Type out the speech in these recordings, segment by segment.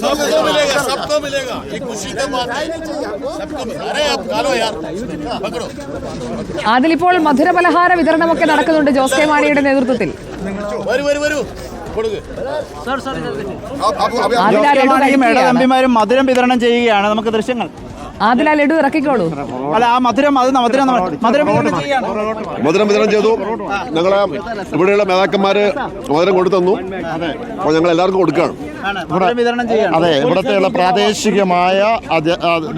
सबको मिलेगा सबको मिलेगा ये खुशी की बात है सबको अरे अब डालो यार पकड़ो അതിലിപ്പോൾ മധുരപലഹാര വിതരണമൊക്കെ നടക്കുന്നുണ്ട് ജോസ് കെ മാണിയുടെ നേതൃത്വത്തിൽ വരൂ വരൂ വരൂ കൊടുക്ക് ആദില ലഡു മാണിയും ഇട കഴിക്കുകയാണ്. എംപിമാരും മധുരം വിതരണം ചെയ്യുകയാണ് നമുക്ക് ദൃശ്യങ്ങൾ ആദില ലഡു ഇറക്കിക്കോളൂ. അല്ല ആ മധുരം അത് മധുരം മധുരം വിതരണം മധുരം വിതരണം ചെയ്തു. ഞങ്ങളെ ഇവിടെയുള്ള നേതാക്കന്മാര് മധുരം കൊണ്ടു തന്നു അപ്പോൾ ഞങ്ങൾ എല്ലാവർക്കും കൊടുക്കുകയാണ് മധുരം വിതരണം ചെയ്യുകയാണ് അതെ ഇവിടത്തെയുള്ള പ്രാദേശികമായ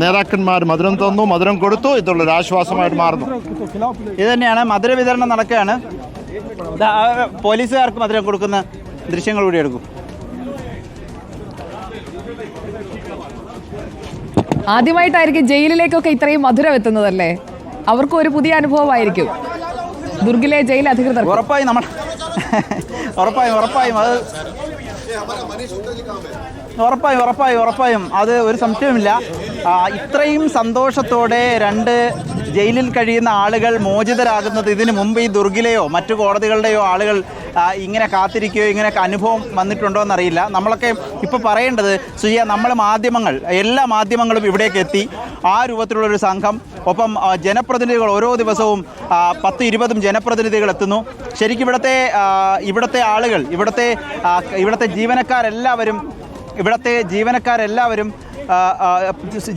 നേതാക്കന്മാർ മധുരം തന്നു മധുരം കൊടുത്തു. ഇതുള്ള ആശ്വാസമായിട്ട് മാറുന്നു. ഇത് തന്നെയാണ് മധുര വിതരണം നടക്കുകയാണ്. പോലീസുകാർക്ക് മധുരം കൊടുക്കുന്ന ദൃശ്യങ്ങൾ കൂടി എടുക്കും. ആദ്യമായിട്ടായിരിക്കും ജയിലിലേക്കൊക്കെ ഇത്രയും മധുരം എത്തുന്നതല്ലേ? അവർക്കും ഒരു പുതിയ അനുഭവമായിരിക്കും. ദുർഗിലെ ജയിൽ അധികൃതർ ഉറപ്പായും നമ്മൾ ഉറപ്പായും ഉറപ്പായും അത് ഉറപ്പായും ഉറപ്പായും ഉറപ്പായും. അത് ഒരു സംശയമില്ല ഇത്രയും സന്തോഷത്തോടെ രണ്ട് ജയിലിൽ കഴിയുന്ന ആളുകൾ മോചിതരാകുന്നത് ഇതിനു മുമ്പ് ഈ ദുർഗിലെയോ മറ്റു കോടതികളുടെയോ ആളുകൾ ഇങ്ങനെ കാത്തിരിക്കുകയോ ഇങ്ങനെയൊക്കെ അനുഭവം വന്നിട്ടുണ്ടോ എന്നറിയില്ല. നമ്മളൊക്കെ ഇപ്പോൾ പറയേണ്ടത് സുജിയ നമ്മൾ മാധ്യമങ്ങൾ എല്ലാ മാധ്യമങ്ങളും ഇവിടേക്ക് എത്തി. ആ രൂപത്തിലുള്ളൊരു സംഘം ഒപ്പം ജനപ്രതിനിധികൾ ഓരോ ദിവസവും പത്ത് ഇരുപതും ജനപ്രതിനിധികൾ എത്തുന്നു. ശരിക്കും ഇവിടുത്തെ ഇവിടുത്തെ ആളുകൾ ഇവിടുത്തെ ഇവിടുത്തെ ജീവനക്കാരെല്ലാവരും ഇവിടുത്തെ ജീവനക്കാരെല്ലാവരും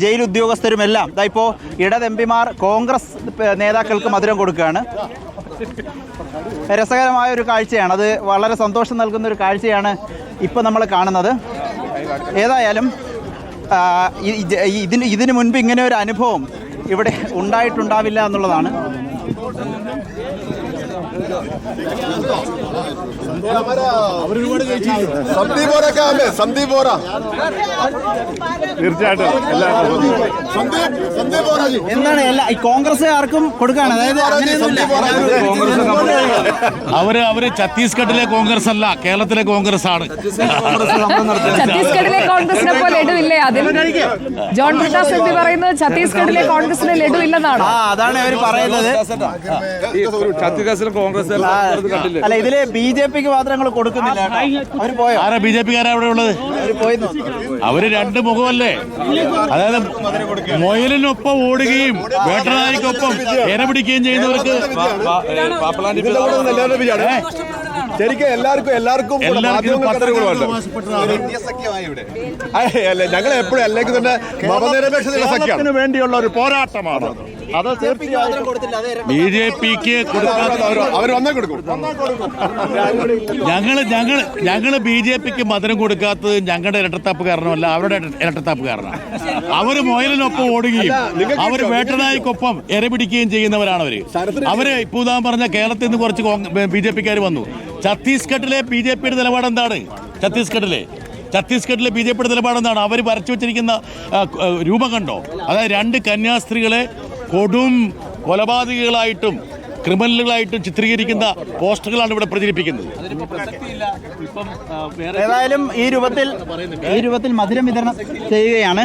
ജയിൽ ഉദ്യോഗസ്ഥരും എല്ലാം ഇപ്പോൾ ഇടത് എം കോൺഗ്രസ് നേതാക്കൾക്ക് മധുരം കൊടുക്കുകയാണ്. രസകരമായ ഒരു കാഴ്ചയാണ്. അത് വളരെ സന്തോഷം നൽകുന്ന ഒരു കാഴ്ചയാണ് ഇപ്പോൾ നമ്മൾ കാണുന്നത്. ഏതായാലും ഇതിന് ഇതിനു മുൻപ് ഇങ്ങനെ ഒരു അനുഭവം ഇവിടെ ഉണ്ടായിട്ടുണ്ടാവില്ല എന്നുള്ളതാണ്. സന്ദീപ് ബോറ തീർച്ചയായിട്ടും. സന്ദീപ് സന്ദീപ് ബോറാജി എന്താണ് എല്ലാ ഈ കോൺഗ്രസ്സുകാർക്കും കൊടുക്കാണ് അതായത് അവർ അവർ ഛത്തീസ്ഗഡിലെ കോൺഗ്രസ് അല്ല കേരളത്തിലെ കോൺഗ്രസ് ആണ് ഛത്തീസ്ഗഡിലെ കോൺഗ്രസിനെ പോലെ ലഡുവില്ലേ അതിൽ ജോൺ പ്രകാശ് എം പി പറയുന്നത് ഛത്തീസ്ഗഡിലെ കോൺഗ്രസിന് ലഡു ഇല്ലെന്നാണ് ആ അതാണ് അവർ പറയുന്നത്. ഛത്തീസ്ഗഡിലെ കോൺഗ്രസ് അല്ല ഇതിൽ ബി ജെ പിക്ക് മാത്രം ഞങ്ങൾ കൊടുക്കുന്നില്ല. അവർ പോയോ? ആരാ ബി ജെ പിക്കാരാ അവിടെ ഉള്ളത്? അവർ രണ്ട് മുഖമല്ലേ? അതായത് മൊയലിനൊപ്പം ഓടുകയും വേട്ടനായിക്കൊപ്പം ഇര പിടിക്കുകയും ചെയ്യുന്നവർക്ക് ശരിക്കും എല്ലാവർക്കും എല്ലാവർക്കും അല്ല ഞങ്ങൾ എപ്പോഴും അല്ലെങ്കിൽ തന്നെ മതനിരപേക്ഷതയുടെ സഖ്യത്തിന് വേണ്ടിയുള്ള ഒരു പോരാട്ടമാണ്. അത് തീർച്ചയായും ബി ജെ പിക്ക് കൊടുക്കാത്ത അവർ വന്നേ കൊടുക്കും. ഞങ്ങൾ ഞങ്ങൾ ഞങ്ങൾ ബി ജെ പിക്ക് മധുരം കൊടുക്കാത്തത് ഞങ്ങളുടെ ഇരട്ടത്താപ്പ് കാരണമല്ല അവരുടെ ഇരട്ട- ഇരട്ടത്താപ്പ് കാരണമാണ് അവർ മൊയലിനൊപ്പം ഓടുകയും അവർ വേട്ടനായിക്കൊപ്പം എരപിടിക്കുകയും ചെയ്യുന്നവരാണ് അവർ. അവർ ഇപ്പൊ ഉദാഹരണം പറഞ്ഞ കേരളത്തിൽ നിന്ന് കുറച്ച് ബി ജെ പിക്കാർ വന്നു. ഛത്തീസ്ഗഡിലെ ബി ജെ പിയുടെ നിലപാട് എന്താണ്? ഛത്തീസ്ഗഡിലെ. ഛത്തീസ്ഗഡിലെ ബി ജെ പിയുടെ നിലപാട് എന്താണ്? അവർ വരച്ചു വെച്ചിരിക്കുന്ന രൂപം കണ്ടോ? അതായത് രണ്ട് കന്യാസ്ത്രീകളെ കൊടും കൊലപാതകികളായിട്ടും ക്രിമിനലുകളായിട്ടും ചിത്രീകരിക്കുന്ന പോസ്റ്ററുകളാണ് ഇവിടെ പ്രചരിപ്പിക്കുന്നത്. ഏതായാലും ഈ രൂപത്തിൽ ഈ രൂപത്തിൽ മധുരം വിതരണം ചെയ്യുകയാണ്.